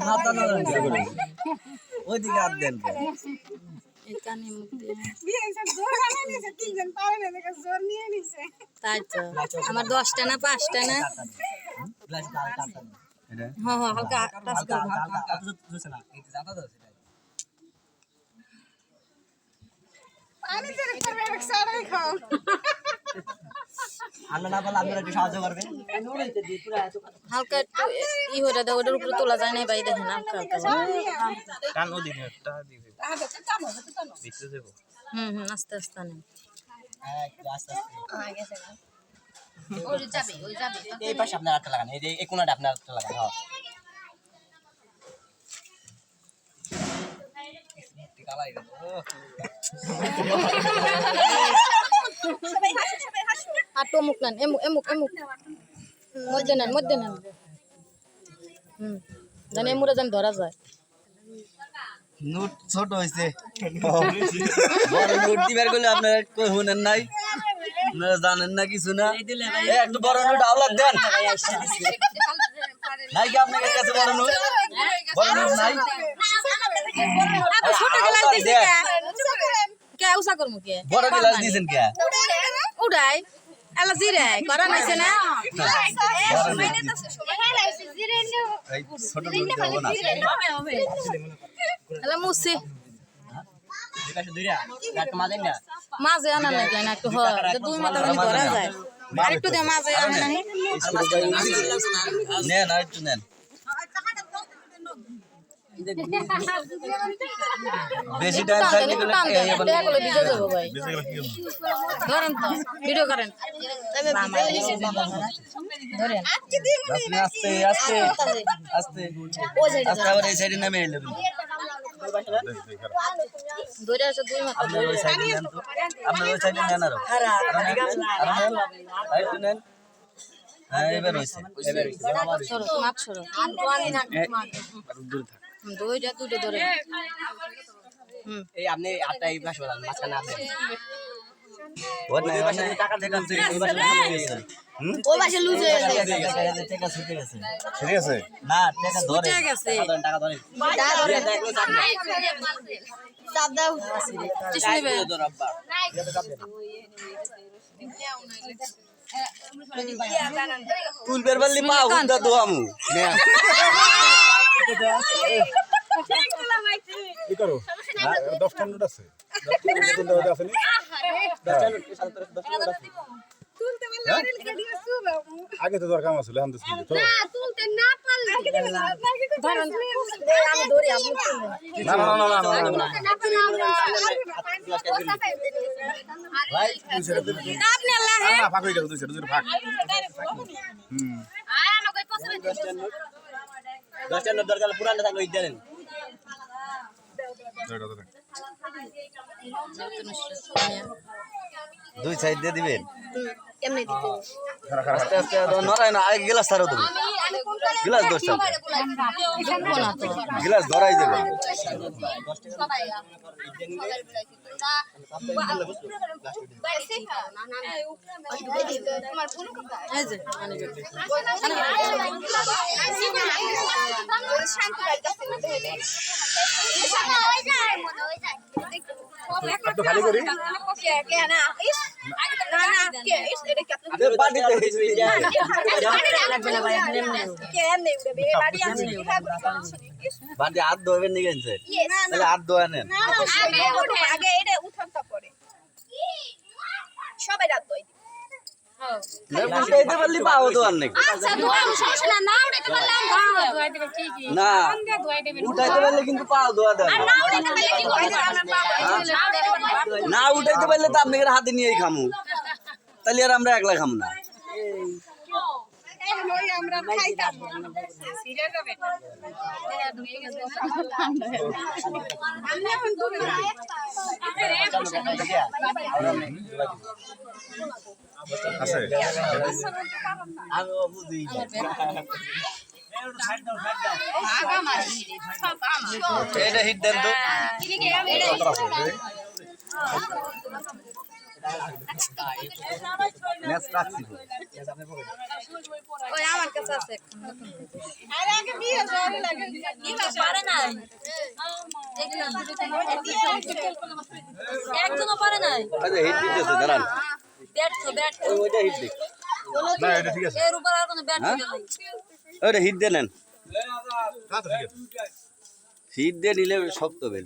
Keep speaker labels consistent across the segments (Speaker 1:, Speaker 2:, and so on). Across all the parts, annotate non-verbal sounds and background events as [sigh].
Speaker 1: মাথা নাড়ান কে করে ওইদিকে হাত দেন কে
Speaker 2: এই কানে মুখ দিয়ে
Speaker 3: বিয়ে এসে জোর বানিয়ে নিয়েছে তিনজন পারে না দেখে জোর নিয়ে নিছে
Speaker 2: তাই তো আমার দশটা না পাঁচটা না
Speaker 1: গ্লাস কাল কাটান এটা
Speaker 2: হ্যাঁ হ্যাঁ হালকা টাচ করবো
Speaker 1: হালকা হালকা তো জুস না এই জাদা দাও সেটা
Speaker 3: পানি জোরে করবে এক সারাই খাও
Speaker 1: আমরা না বলে আপনারা একটু সাহায্য করবেন।
Speaker 2: হালকা একটু ই হয়ে ওটার উপরে তোলা যায় না ভাই দেখেন হালকা হালকা
Speaker 4: টান ওদিকে টা দিবে দিতে দেবো
Speaker 2: হুম হুম আস্তে আস্তে নেন
Speaker 1: একটু আস্তে আস্তে এই পাশে আপনার হাতটা লাগান এই যে এই কোণাটা আপনার হাতটা লাগান হ্যাঁ কালাই [laughs] গেল
Speaker 2: আর তো মুখ নেন এমুক এমুক এমুক মধ্যে নেন মধ্যে নেন হুম জানি এমুরে যেন ধরা যায়
Speaker 1: নোট ছোট হয়েছে বড় নোট দিবার গেলে আপনারা কই শুনেন নাই আপনারা জানেন না কিছু না একটু বড় নোট আওলাদ দেন নাই কি আপনার কাছে বড় নোট বড় নোট নাই
Speaker 2: ছোট
Speaker 1: আওলাদ
Speaker 2: দিছে। কে উসা করমু কে?
Speaker 1: বড় গ্লাস দিয়েছেন কে?
Speaker 2: উড়াই। এলা জিরে করা নাইছে না? এলা মুসি। মাঝে আনা নাকি না একটু হয় যে দুই মাথা খালি ধরা যায়। আর একটু দিয়ে মাঝে আনা নাহি
Speaker 1: নেন আর একটু নেন। বেশি টাইম থাকলে
Speaker 2: দেন, টাকা গুলো ভাই ধরেন তো ভিডিও করেন। ধরেন।
Speaker 1: আস্তে আস্তে আস্তে। আস্তে আবার এই সাইডে নামে এলেন
Speaker 2: ধরে আছে দুই মাথা
Speaker 1: আপনার ওই সাইডে নেন তো। আপনার ওই সাইডে নেন আরও। আরও নেন, আরও নেন। আর একটু নেন। হ্যাঁ এবার হয়েছে। এবার হয়েছে।
Speaker 2: সরো মাছ সরো।
Speaker 1: দূরে থাক।
Speaker 2: দুইটা দুটো ধরে হুম
Speaker 1: এই আপনি আটটা এই বলেন মাঝখানে
Speaker 2: হয়ে
Speaker 4: আছে
Speaker 1: তুলবের পা হুন্দা দোয়ামু
Speaker 4: কি করো? দশটা নোট আছে দশটা নোট আছে। আগে তো দরকার আছিল এখন তো ছিল তো
Speaker 3: তুলতে না পারলে আগে দিলে আপনাকে কই
Speaker 2: ধরেন আমি ধরি আপনি তুলবেন।
Speaker 4: না না না না না না।
Speaker 1: ভাই
Speaker 2: আপনি আল্লাহ
Speaker 4: না না ফাঁক হয়ে গেল দুই সেটা দুই ভাগ হুম
Speaker 1: দশটা নোট দরকার পুরানো থাকলে ওই দেন। দুই সাইড দিয়ে দিবেন। আস্তে আস্তে নড়াই না আগে গেলাস ছাড়ো তুমি। গিলাস দশটা
Speaker 2: ঢুকবো না তো
Speaker 1: গিলাস ধরাই দেবে
Speaker 2: এই যে মানে
Speaker 4: একটু খালি করি
Speaker 2: না ভাই আপনি এমনি
Speaker 1: বাটি হাত ধোবেন নি তাহলে হাত ধোয়া নেন না উঠাইতে পারলে কিন্তু পাও ধোয়া দেন না উঠাইতে পারলে তো আপনাকে হাতে নিয়েই খামু তাহলে আর আমরা একলা খামু না।
Speaker 3: আমরা খাইতাম আমি এখন দূরে
Speaker 4: আছে
Speaker 1: আমি বুঝি এটা হিট দেন। তো
Speaker 4: আছে
Speaker 1: ম্যাচ রাখছি
Speaker 2: ওই আমার কাছে আছে
Speaker 3: আরে আগে বিয়ে জোরে লাগে
Speaker 2: পারে নাই একজনও পারে নাই
Speaker 1: আচ্ছা হিট দিতেছে দাঁড়ান।
Speaker 2: ব্যর্থ ব্যর্থ
Speaker 1: ওই ওইটা হিট দিক
Speaker 4: না এটা ঠিক আছে।
Speaker 2: এর উপর আর কোনো ব্যর্থ? নেই
Speaker 1: ওইটা হিট দিয়ে নেন।
Speaker 4: না তো
Speaker 1: হিট দিয়ে নিলে শক্ত বেল।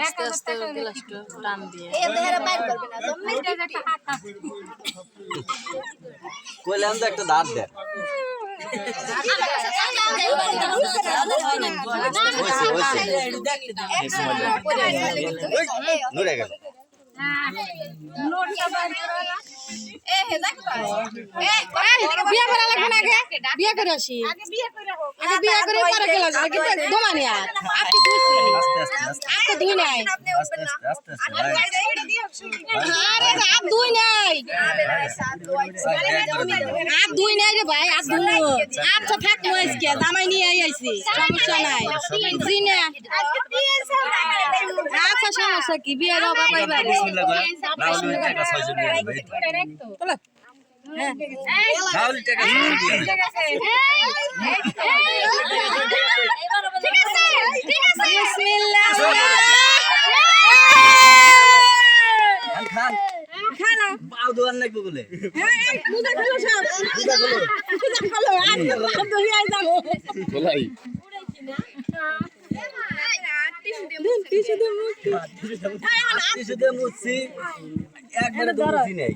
Speaker 2: আস্তে আস্তে ওই গ্লাসটা টান দিয়ে
Speaker 1: কইলে আমি তো একটা ধার দেন হয়েছে হয়েছে নড়ে গেল
Speaker 2: বিয়ে করা লাগবে না আগে। বিয়ে করে আসি।
Speaker 3: আগে বিয়ে করে হোক।
Speaker 2: আগে বিয়ে করে পরে গেল কিন্তু দোমানি আর।
Speaker 1: আস্তে
Speaker 2: আজকে নাই। আরে আর নাই। আর নাই রে ভাই আর আচ্ছা জামাই নিয়ে আইছি। সমস্যা নাই। জি না। আচ্ছা সমস্যা কি? বিয়ে বাবা পাইবার
Speaker 1: বিসমিল্লাহ করে রাহুল টাকা 600 নিয়ে আসবে রাহুল টাকা 600 নিয়ে আসবে
Speaker 2: বিসমিল্লাহ
Speaker 1: খান খান
Speaker 2: খানা
Speaker 1: পাও দোয়ান নাই বলে
Speaker 2: মুদা খালো সব মুদা খালো আর দই আই যাব
Speaker 1: বলাই টিস্যু দিয়ে মুছছি একবারে তো মুছি নাই